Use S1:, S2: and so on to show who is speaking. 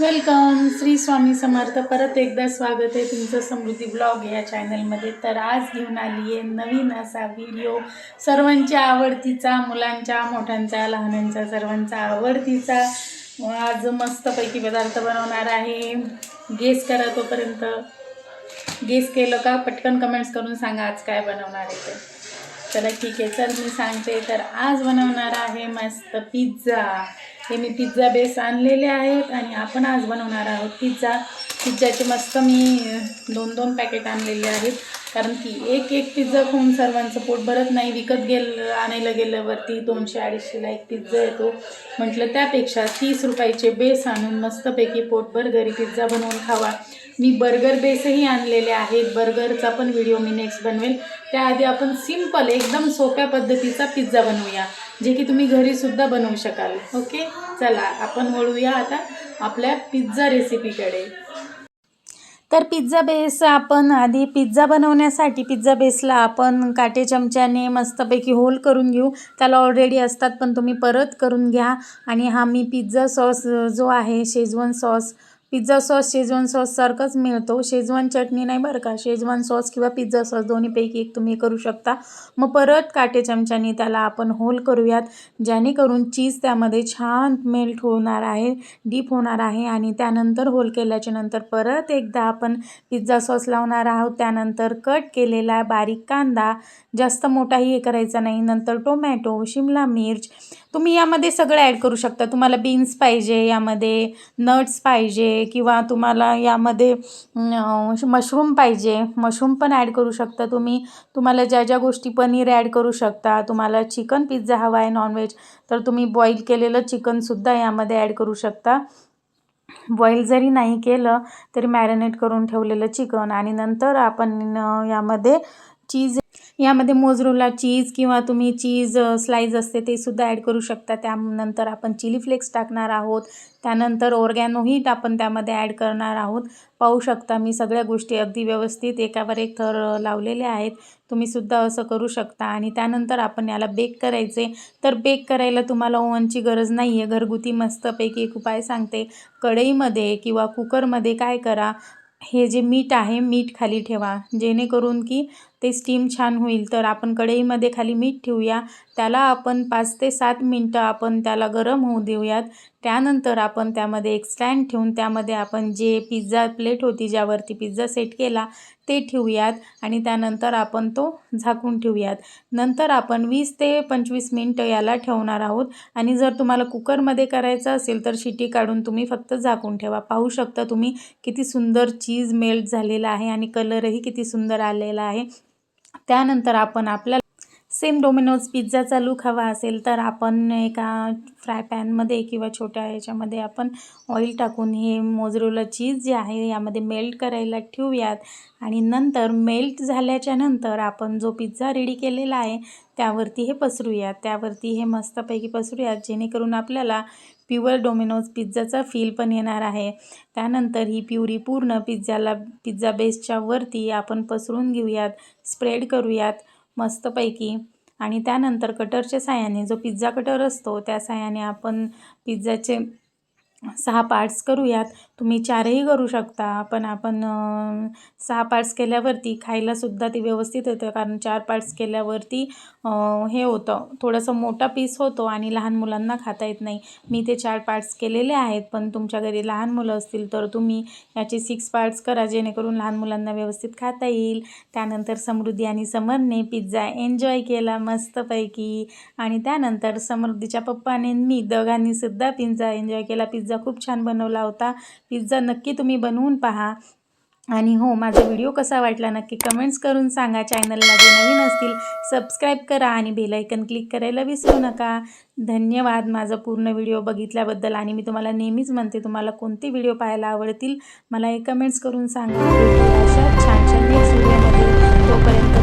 S1: Welcome Shri Swami Samarth. परत एकदा स्वागत आहे तुमचं समृद्धी ब्लॉग या चॅनलमध्ये तर आज घेऊन आली आहे नवीन असा व्हिडिओ सर्वांच्या आवडतीचा मुलांच्या मोठ्यांचा लहानांचा सर्वांचा आवडतीचा. आज मस्तपैकी पदार्थ बनवणार आहे. गेस करा तोपर्यंत. गेस केलं का? पटकन कमेंट्स करून सांगा आज काय बनवणार आहे ते. चला ठीक आहे चल मी सांगते. तर आज बनवणार आहे मस्त पिझ्झा. हे मी पिझ्झा बेस आणलेले आहेत आणि आपण आज बनवणार आहोत पिझ्झा पिझ्झाचे मस्त मी दोन दोन पॅकेट आणलेले आहेत. कारण की एक एक पिझ्झा खाऊन सर्वांचं पोट भरत नाही. विकत गेलं आणायला गेल्यावरती दोनशे अडीचशेला एक पिझ्झा येतो. म्हटलं त्यापेक्षा तीस रुपयाचे बेस आणून मस्तपैकी पोटभर घरी पिझ्झा बनवून खावा. मी बर्गर बेसही आणलेले आहेत. बर्गरचा पण व्हिडिओ मी नेक्स्ट बनवेल. त्याआधी आपण सिंपल एकदम सोप्या पद्धतीचा पिझ्झा बनवूया. जे की तुम्ही घरीसुद्धा बनवू शकाल. ओके चला आपण वळूया आता आपल्या पिझ्झा रेसिपीकडे तर पिझ्झा बेस आपण आधी पिझ्झा बनवण्यासाठी पिझ्झा बेसला आपण काटे चमच्याने मस्तपैकी होल करून घेऊ. त्याला ऑलरेडी असतात पण तुम्ही परत करून घ्या. आणि हा मी पिझ्झा सॉस जो आहे Schezwan sauce pizza sauce Schezwan सॉससारखाच मिळतो. शेजवान चटणी नाही बरं का? शेजवान सॉस किंवा पिझ्झा सॉस दोन्हीपैकी एक तुम्ही करू शकता. मग परत काटे चमच्याने त्याला आपण होल करूयात जेणेकरून चीज त्यामध्ये छान मेल्ट होणार आहे डीप होणार आहे आणि त्यानंतर होल केल्याच्यानंतर परत एकदा आपण पिझ्झा सॉस लावणार आहोत. त्यानंतर कट केलेला बारीक कांदा जास्त मोठाही हे करायचा नाही. नंतर टोमॅटो शिमला मिर्च तुम्ही यामध्ये सगळं ॲड करू शकता. तुम्हाला बीन्स पाहिजे यामध्ये नट्स पाहिजे किंवा तुम्हाला यामध्ये मशरूम पाहिजे. मशरूम पण ॲड करू शकता तुम्ही. तुम्हाला ज्या ज्या गोष्टी पनीर ॲड करू शकता. तुम्हाला चिकन पिझ्झा हवा आहे नॉनव्हेज तर तुम्ही बॉईल केलेलं चिकनसुद्धा यामध्ये ॲड करू शकता. बॉईल जरी नाही केलं तरी मॅरिनेट करून ठेवलेलं चिकन आणि नंतर आपण यामध्ये चीज यामध्ये मोजरूला चीज किंवा तुम्ही चीज स्लाईज असते ते सुद्धा ॲड करू शकता. त्यानंतर आपण चिली फ्लेक्स टाकणार आहोत. त्यानंतर ऑर्गॅनोही आपण त्यामध्ये ॲड करणार आहोत. पाहू शकता मी सगळ्या गोष्टी अगदी व्यवस्थित एकावर एक थर लावलेले आहेत. तुम्हीसुद्धा असं करू शकता. आणि त्यानंतर आपण याला बेक करायचे. तर बेक करायला तुम्हाला ओव्हनची गरज नाही आहे घरगुती मस्तपैकी एक उपाय सांगते. कढईमध्ये किंवा कुकरमध्ये काय करा. हे जे मीठ आहे मीठ खाली ठेवा. जेणेकरून की ते स्टीम छान होईल. तर आपण कढईमध्ये खाली मीठ ठेवूया. त्याला आपण पाच ते सात मिनटं आपण त्याला गरम होऊ देऊयात. त्यानंतर आपण त्यामध्ये एक स्टँड ठेवून त्यामध्ये आपण जे पिझ्झा प्लेट होती ज्यावरती पिझ्झा सेट केला ते ठेवूयात आणि त्यानंतर आपण तो झाकून ठेवूयात. नंतर आपण वीस ते पंचवीस मिनटं याला ठेवणार आहोत आणि जर तुम्हाला कुकरमध्ये करायचं असेल तर शिटी काढून तुम्ही फक्त झाकून ठेवा. पाहू शकता तुम्ही किती सुंदर चीज मेल्ट झालेला आहे आणि कलरही किती सुंदर आलेला आहे. त्यानंतर आपण आपल्या सेम डोमिनोज पिझ्झाचा लूक हवा असेल तर आपण एका फ्राय पॅनमध्ये किंवा छोट्या याच्यामध्ये आपण ऑइल टाकून हे मोजरोला चीज जे आहे यामध्ये मेल्ट करायला ठेवूयात. आणि नंतर मेल्ट झाल्याच्यानंतर आपण जो पिझ्झा रेडी केलेला आहे त्यावरती हे पसरूयात. त्यावरती हे मस्तपैकी पसरूयात जेणेकरून आपल्याला प्युअर डोमिनोज पिझ्झाचा फील पण येणार आहे. त्यानंतर ही प्युरी पूर्ण पिझ्झाला पिझ्झा बेसच्या वरती आपण पसरून घेऊयात स्प्रेड करूयात. मस्तपैकी. आणि त्यानंतर कटरच्या साह्याने जो पिझ्झा कटर असतो त्या साह्याने आपण पिझ्झाचे सहा पार्ट्स करूयात. तुम्ही चारही करू शकता पण आपण सहा पार्ट्स केल्यावरती खायलासुद्धा ते व्यवस्थित होतं कारण चार पार्ट्स केल्यावरती हे होतं. थोडंसं मोठा पीस होतो आणि लहान मुलांना खाता येत नाही. मी ते चार पार्ट्स केलेले आहेत पण तुमच्या घरी लहान मुलं असतील तर तुम्ही याचे सिक्स पार्ट्स करा जेणेकरून लहान मुलांना व्यवस्थित खाता येईल. त्यानंतर समृद्धी आणि समरने पिझ्झा एन्जॉय केला मस्तपैकी. आणि त्यानंतर समृद्धीच्या पप्पाने मी दोघांनीसुद्धा पिझ्झा एन्जॉय केला. पिझ्झा पिझ्झा खूप छान बनवला होता. पिझ्झा नक्की तुम्ही बनवून पहा. आणि हो माझा व्हिडिओ कसा वाटला नक्की कमेंट्स करून सांगा. चॅनलला जे नवीन असतील सबस्क्राईब करा आणि बेलायकन क्लिक करायला विसरू नका. धन्यवाद माझा पूर्ण व्हिडिओ बघितल्याबद्दल. आणि मी तुम्हाला नेहमीच म्हणते तुम्हाला कोणते व्हिडिओ पाहायला आवडतील मला हे कमेंट्स करून सांगा. अशा छान छान नेक्स्ट व्हिडिओमध्ये तोपर्यंत